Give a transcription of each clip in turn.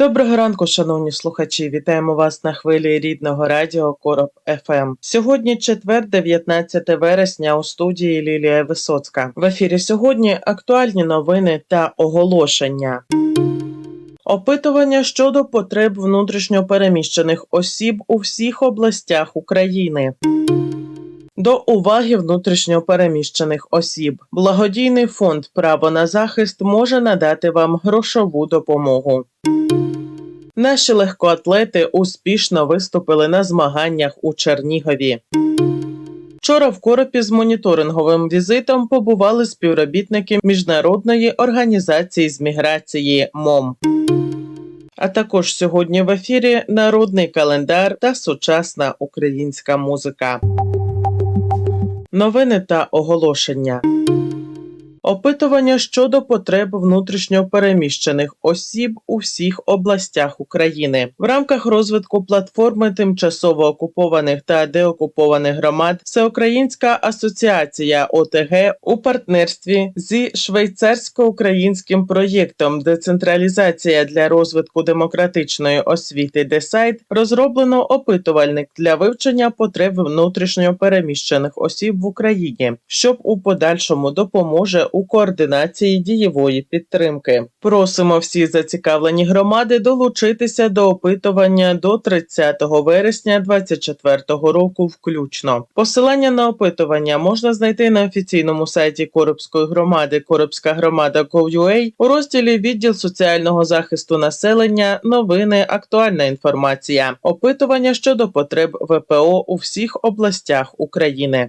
Доброго ранку, шановні слухачі. Вітаємо вас на хвилі рідного радіо Короб ФМ. Сьогодні четвер, 19 вересня, у студії Лілія Висоцька. В ефірі сьогодні актуальні новини та оголошення. Опитування щодо потреб внутрішньопереміщених осіб у всіх областях України. До уваги внутрішньопереміщених осіб. Благодійний фонд Право на захист може надати вам грошову допомогу. Наші легкоатлети успішно виступили на змаганнях у Чернігові. Вчора в Коропі з моніторинговим візитом побували співробітники міжнародної організації з міграції МОМ. А також сьогодні в ефірі народний календар та сучасна українська музика. Новини та оголошення. Опитування щодо потреб внутрішньопереміщених осіб у всіх областях України. В рамках розвитку платформи тимчасово окупованих та деокупованих громад Всеукраїнська асоціація ОТГ у партнерстві зі швейцарсько-українським проєктом Децентралізація для розвитку демократичної освіти Десайт розроблено опитувальник для вивчення потреб внутрішньопереміщених осіб в Україні, щоб у подальшому допоможе у координації дієвої підтримки. Просимо всі зацікавлені громади долучитися до опитування до 30 вересня 2024 року, включно. Посилання на опитування можна знайти на офіційному сайті Коробської громади Коробська громада Gov.ua у розділі відділ соціального захисту населення, новини, актуальна інформація, опитування щодо потреб ВПО у всіх областях України.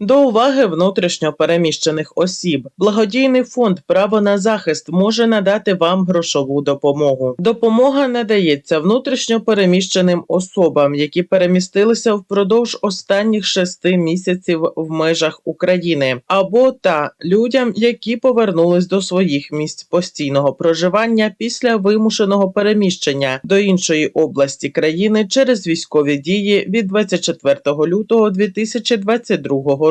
До уваги внутрішньо переміщених осіб. Благодійний фонд Право на захист може надати вам грошову допомогу. Допомога надається внутрішньо переміщеним особам, які перемістилися впродовж останніх шести місяців в межах України, або та людям, які повернулись до своїх місць постійного проживання після вимушеного переміщення до іншої області країни через військові дії від 24 лютого 2022 року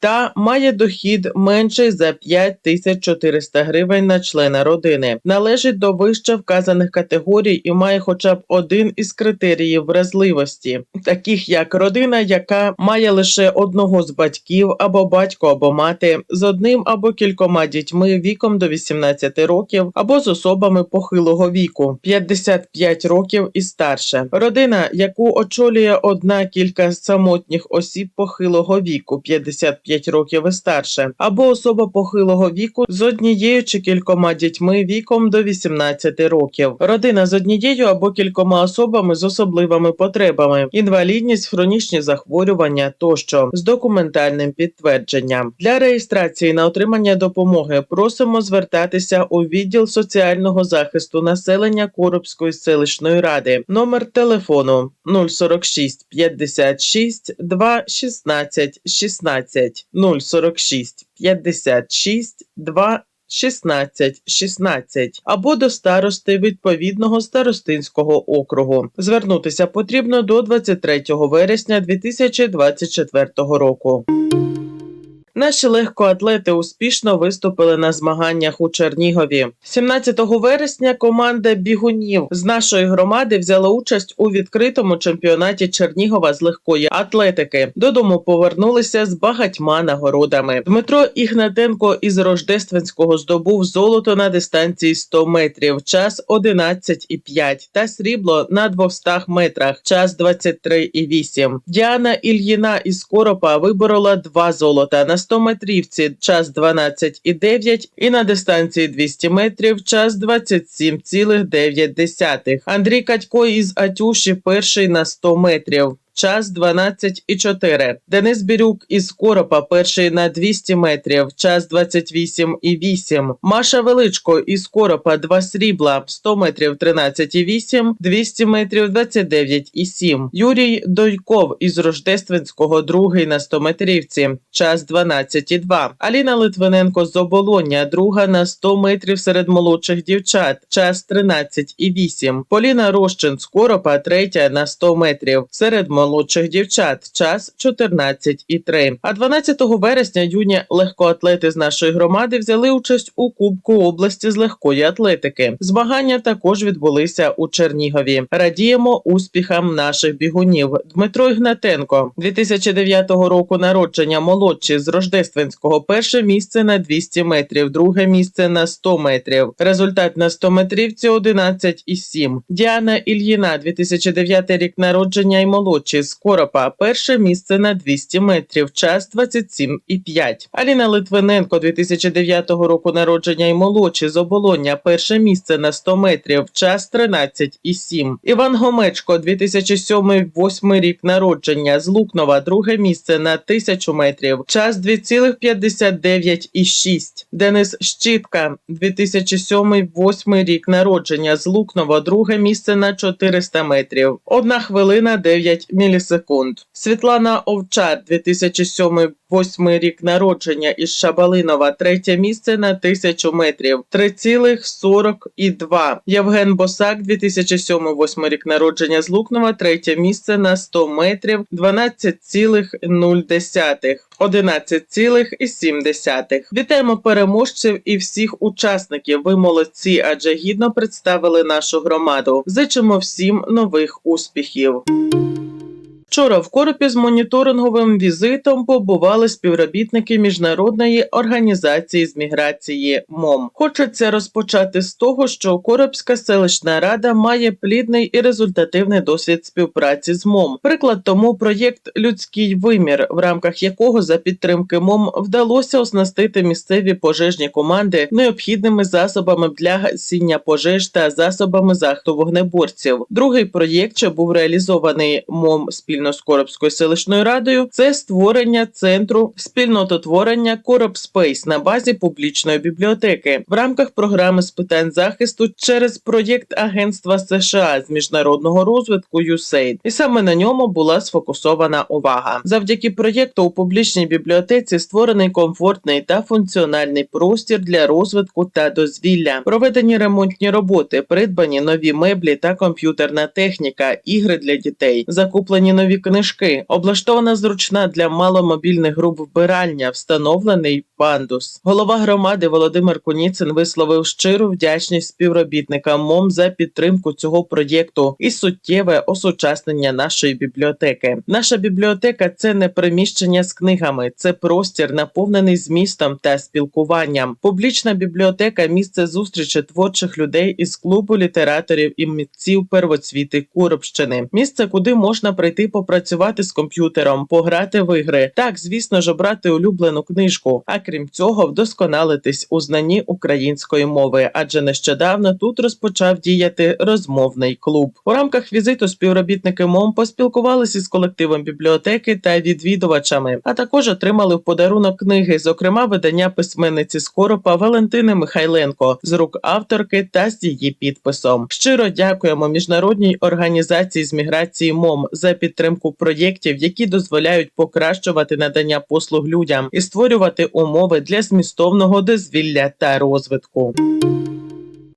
та має дохід менший за 5400 гривень на члена родини, належить до вище вказаних категорій і має хоча б один із критеріїв вразливості, таких як родина, яка має лише одного з батьків або батько або мати з одним або кількома дітьми віком до 18 років, або з особами похилого віку 55 років і старше, родина, яку очолює одна кілька самотніх осіб похилого віку 55 років і старше, або особа похилого віку з однією чи кількома дітьми віком до 18 років, родина з однією або кількома особами з особливими потребами, інвалідність, хронічні захворювання тощо з документальним підтвердженням для реєстрації на отримання допомоги. Просимо звертатися у відділ соціального захисту населення Коробської селищної ради. Номер телефону 046 56 2 16 16 046 56 2 16 16 або до старости відповідного старостинського округу. Звернутися потрібно до 23 вересня 2024 року. Наші легкоатлети успішно виступили на змаганнях у Чернігові. 17 вересня команда бігунів з нашої громади взяла участь у відкритому чемпіонаті Чернігова з легкої атлетики. Додому повернулися з багатьма нагородами. Дмитро Ігнатенко із Рождественського здобув золото на дистанції 100 метрів, час 11,5 та срібло на 200 метрах, час 23,8. Діана Ільїна із Коропа виборола два золота на 100 метрівці час 12,9 і на дистанції 200 метрів час 27,9. Андрій Катько із Атюші перший на 100 метрів. Час 12,4. Денис Бірюк із Коропа перший на 200 метрів, час 28,8. Маша Величко із Коропа 2 срібла, 100 метрів 13,8, 200 метрів 29,7. Юрій Дойков із Рождественського другий на 100 метрівці, час 12,2. Аліна Литвиненко з Оболоння, друга на 100 метрів серед молодших дівчат, час 13,8. Поліна Рощин з Коропа, третя на 100 метрів серед молодших дівчат, час 14,3. А 12 вересня юні легкоатлети з нашої громади взяли участь у Кубку області з легкої атлетики. Змагання також відбулися у Чернігові. Радіємо успіхам наших бігунів. Дмитро Ігнатенко, 2009 року народження, молодший з Рождественського, перше місце на 200 метрів, друге місце на 100 метрів. Результат на 100 метрівці 11,7. Діана Ільїна, 2009 рік народження і молодший з Коропа, перше місце на 200 метрів, час 27,5. Аліна Литвиненко, 2009 року народження і молодший з Оболоння, перше місце на 100 метрів, час 13,7. Іван Гомечко, 2007-2008 рік народження. З Лукнова, друге місце на 1000 метрів, час 2,59,6. Денис Щітка, 2007-2008 рік народження. З Лукнова, друге місце на 400 метрів, 1 хвилина 9 мілісекунд. Світлана Овчар, 2007 Восьмий рік народження із Шабалинова, третє місце на 1000 метрів, 3,42. Євген Босак, 2007-8 рік народження з Лукнова, третє місце на 100 метрів, 12,0. 11,7. Вітаємо переможців і всіх учасників. Ви молодці, адже гідно представили нашу громаду. Зичимо всім нових успіхів. Вчора в Коропі з моніторинговим візитом побували співробітники міжнародної організації з міграції МОМ. Хочеться розпочати з того, що Коробська селищна рада має плідний і результативний досвід співпраці з МОМ. Приклад тому проєкт Людський вимір, в рамках якого за підтримки МОМ вдалося оснастити місцеві пожежні команди необхідними засобами для гасіння пожеж та засобами захисту вогнеборців. Другий проєкт, що був реалізований МОМ спільно з Коробською селищною радою, це створення центру спільнототворення Короб Спейс на базі публічної бібліотеки в рамках програми з питань захисту через проєкт Агентства США з міжнародного розвитку USAID. І саме на ньому була сфокусована увага. Завдяки проєкту у публічній бібліотеці створений комфортний та функціональний простір для розвитку та дозвілля, проведені ремонтні роботи, придбані нові меблі та комп'ютерна техніка, ігри для дітей, закуплені нові книжки, облаштована зручна для маломобільних груп вбиральня, встановлений пандус. Голова громади Володимир Куніцин висловив щиру вдячність співробітникам МОМ за підтримку цього проєкту і суттєве осучаснення нашої бібліотеки. Наша бібліотека це не приміщення з книгами, це простір, наповнений змістом та спілкуванням. Публічна бібліотека місце зустрічі творчих людей із клубу літераторів і митців первоцвіти Куробщини. Місце, куди можна прийти попрацювати з комп'ютером, пограти в ігри. Так, звісно ж, обрати улюблену книжку. А крім цього, вдосконалитись у знанні української мови, адже нещодавно тут розпочав діяти розмовний клуб. У рамках візиту співробітники МОМ поспілкувалися з колективом бібліотеки та відвідувачами, а також отримали в подарунок книги, зокрема видання письменниці Скоропа Валентини Михайленко з рук авторки та з її підписом. Щиро дякуємо міжнародній організації з міграції МОМ за підтримку проєктів, які дозволяють покращувати надання послуг людям і створювати умови для змістовного дозвілля та розвитку.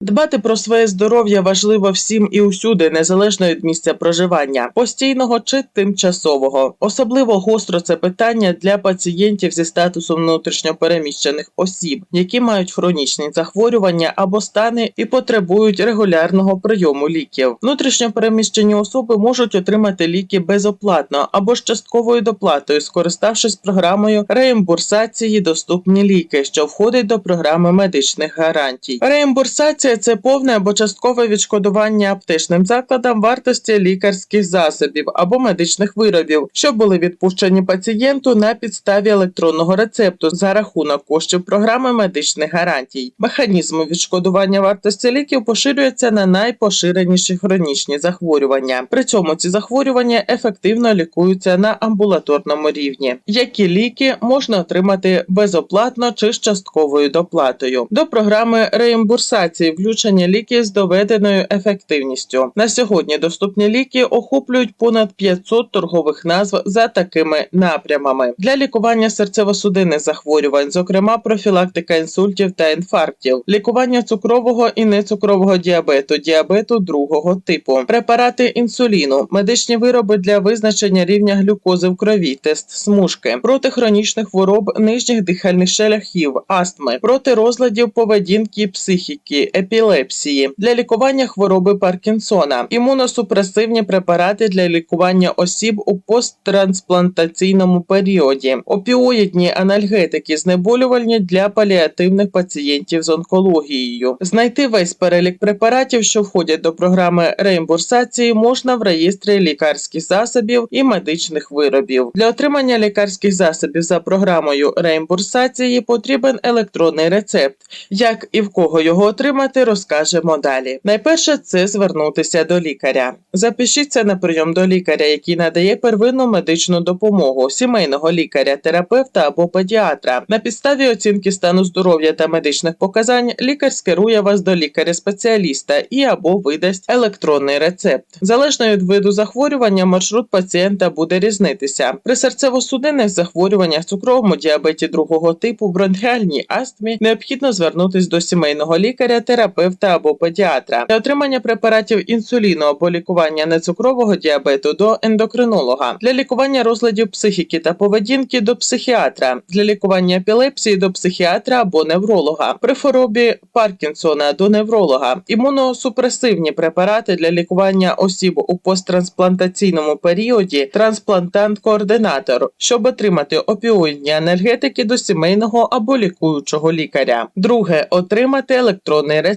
Дбати про своє здоров'я важливо всім і усюди, незалежно від місця проживання, постійного чи тимчасового. Особливо гостро це питання для пацієнтів зі статусом внутрішньопереміщених осіб, які мають хронічні захворювання або стани і потребують регулярного прийому ліків. Внутрішньопереміщені особи можуть отримати ліки безоплатно або з частковою доплатою, скориставшись програмою реімбурсації доступні ліки, що входить до програми медичних гарантій. Реімбурсація це повне або часткове відшкодування аптечним закладам вартості лікарських засобів або медичних виробів, що були відпущені пацієнту на підставі електронного рецепту за рахунок коштів програми медичних гарантій. Механізм відшкодування вартості ліків поширюється на найпоширеніші хронічні захворювання. При цьому ці захворювання ефективно лікуються на амбулаторному рівні. Які ліки можна отримати безоплатно чи з частковою доплатою? До програми реімбурсації включені ліки з доведеною ефективністю. На сьогодні доступні ліки охоплюють понад 500 торгових назв за такими напрямами для лікування серцево-судинних захворювань, зокрема профілактика інсультів та інфарктів, лікування цукрового і нецукрового діабету, діабету другого типу, препарати інсуліну, медичні вироби для визначення рівня глюкози в крові, тест смужки, проти хронічних хвороб нижніх дихальних шляхів, астми, проти розладів поведінки, психіки, епілепсії, для лікування хвороби Паркінсона, імуносупресивні препарати для лікування осіб у посттрансплантаційному періоді, опіоїдні анальгетики, знеболювальні для паліативних пацієнтів з онкологією. Знайти весь перелік препаратів, що входять до програми реімбурсації, можна в реєстрі лікарських засобів і медичних виробів. Для отримання лікарських засобів за програмою реімбурсації потрібен електронний рецепт. Як і в кого його отримати, розкажемо далі. Найперше це звернутися до лікаря. Запишіться на прийом до лікаря, який надає первинну медичну допомогу, сімейного лікаря, терапевта або педіатра. На підставі оцінки стану здоров'я та медичних показань лікар скерує вас до лікаря-спеціаліста і або видасть електронний рецепт. Залежно від виду захворювання, маршрут пацієнта буде різнитися. При серцево-судинних захворюваннях, цукровому діабеті другого типу, бронхіальній астмі необхідно звернутись до сімейного лікаря, терапевта або педіатра. Для отримання препаратів інсуліну або лікування нецукрового діабету до ендокринолога, для лікування розладів психіки та поведінки до психіатра, для лікування епілепсії до психіатра або невролога, при хворобі Паркінсона до невролога, імуносупресивні препарати для лікування осіб у посттрансплантаційному періоді, трансплантант-координатор, щоб отримати опіоїдні анальгетики до сімейного або лікуючого лікаря. Друге отримати електронний рецепт.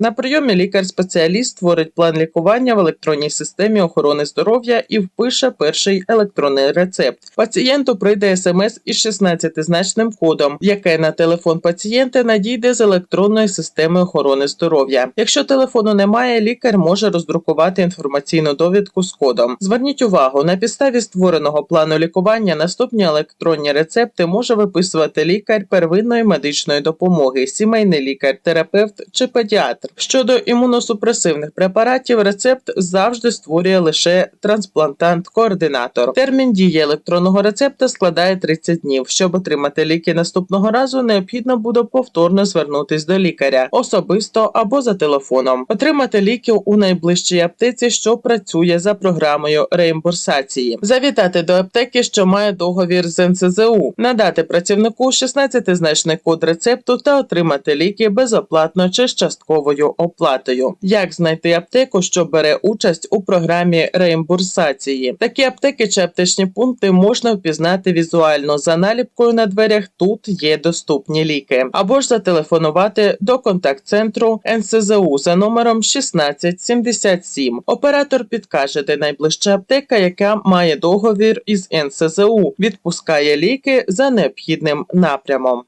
На прийомі лікар-спеціаліст створить план лікування в електронній системі охорони здоров'я і впише перший електронний рецепт. Пацієнту прийде смс із 16-значним кодом, яке на телефон пацієнта надійде з електронної системи охорони здоров'я. Якщо телефону немає, лікар може роздрукувати інформаційну довідку з кодом. Зверніть увагу, на підставі створеного плану лікування наступні електронні рецепти може виписувати лікар первинної медичної допомоги, сімейний лікар, терапевт чи педіатр. Щодо імуносупресивних препаратів, рецепт завжди створює лише трансплантант-координатор. Термін дії електронного рецепта складає 30 днів. Щоб отримати ліки наступного разу, необхідно буде повторно звернутись до лікаря особисто або за телефоном. Отримати ліки у найближчій аптеці, що працює за програмою реімбурсації. Завітати до аптеки, що має договір з НСЗУ, надати працівнику 16-значний код рецепту та отримати ліки безоплатно чи з частковою оплатою. Як знайти аптеку, що бере участь у програмі реімбурсації? Такі аптеки чи аптечні пункти можна впізнати візуально за наліпкою на дверях. Тут є доступні ліки, або ж зателефонувати до контакт-центру НСЗУ за номером 1677. Оператор підкаже, де найближча аптека, яка має договір із НСЗУ, відпускає ліки за необхідним напрямом.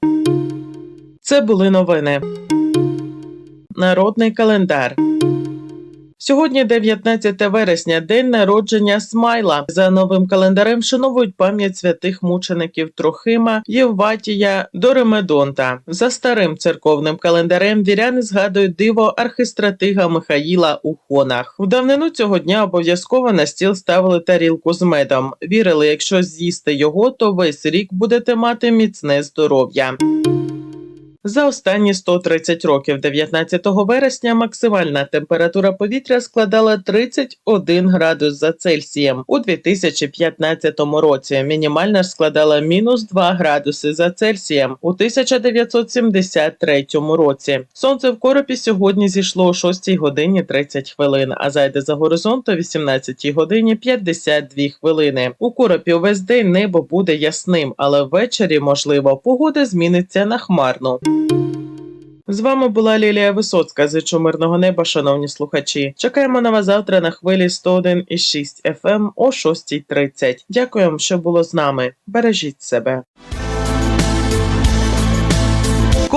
Це були новини. Народний календар. Сьогодні 19 вересня, день народження Смайла. За новим календарем вшановують пам'ять святих мучеників Трохима, Євватія, Доремедонта. За старим церковним календарем віряни згадують диво архистратига Михаїла у хонах. В давнину цього дня обов'язково на стіл ставили тарілку з медом. Вірили, якщо з'їсти його, то весь рік будете мати міцне здоров'я. За останні 130 років 19 вересня максимальна температура повітря складала 31 градус за Цельсієм. У 2015 році мінімальна ж складала мінус 2 градуси за Цельсієм у 1973 році. Сонце в коропі сьогодні зійшло о 6 годині 30 хвилин, а зайде за горизонт о 18 годині 52 хвилини. У коропі увесь день небо буде ясним, але ввечері, можливо, погода зміниться на хмарну. З вами була Лілія Висоцька. Зичу мирного неба, шановні слухачі. Чекаємо на вас завтра на хвилі 101,6 FM о 6.30. Дякуємо, що було з нами. Бережіть себе.